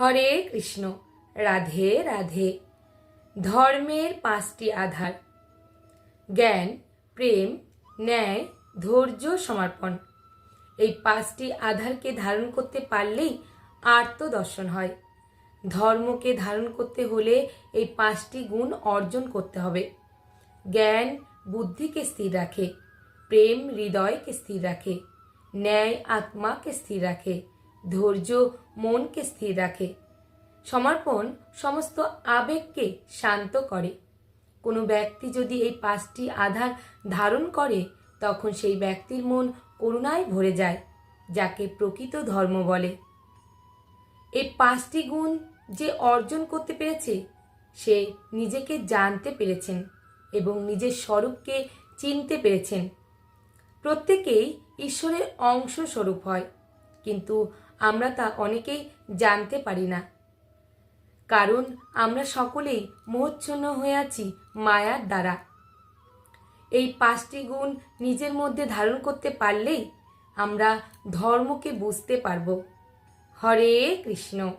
হরে কৃষ্ণ, রাধে রাধে। ধর্মের পাঁচটি আধার। জ্ঞান, প্রেম, ন্যায়, ধৈর্য, সমর্পণ। এই পাঁচটি আধারকে ধারণ করতে পারলেই আত্মদর্শন হয়। ধর্মকে ধারণ করতে হলে এই পাঁচটি গুণ অর্জন করতে হবে। জ্ঞান বুদ্ধিকে স্থির রাখে, প্রেম হৃদয়কে স্থির রাখে, ন্যায় আত্মাকে স্থির রাখে ধৈর্য মনকে স্থির রাখে। সমর্পণ সমস্ত আবেগকে শান্ত করে। কোনো ব্যক্তি যদি এই পাঁচটি আধার ধারণ করে, তখন সেই ব্যক্তির মন করুণায় ভরে যায়, যাকে প্রকৃত ধর্ম বলে। এই পাঁচটি গুণ যে অর্জন করতে পেরেছে, সে নিজেকে জানতে পেরেছেন এবং নিজের স্বরূপকে চিনতে পেরেছেন। প্রত্যেকেই ঈশ্বরের অংশ স্বরূপ হয়। কিন্তু আমরা তা অনেকেই জানতে পারি না। কারণ আমরা সকলেই মোহচ্ছন্ন হয়ে আছি মায়ার দ্বারা। এই পাঁচটি গুণ নিজের মধ্যে ধারণ করতে পারলেই আমরা ধর্মকে বুঝতে পারব। হরে কৃষ্ণ।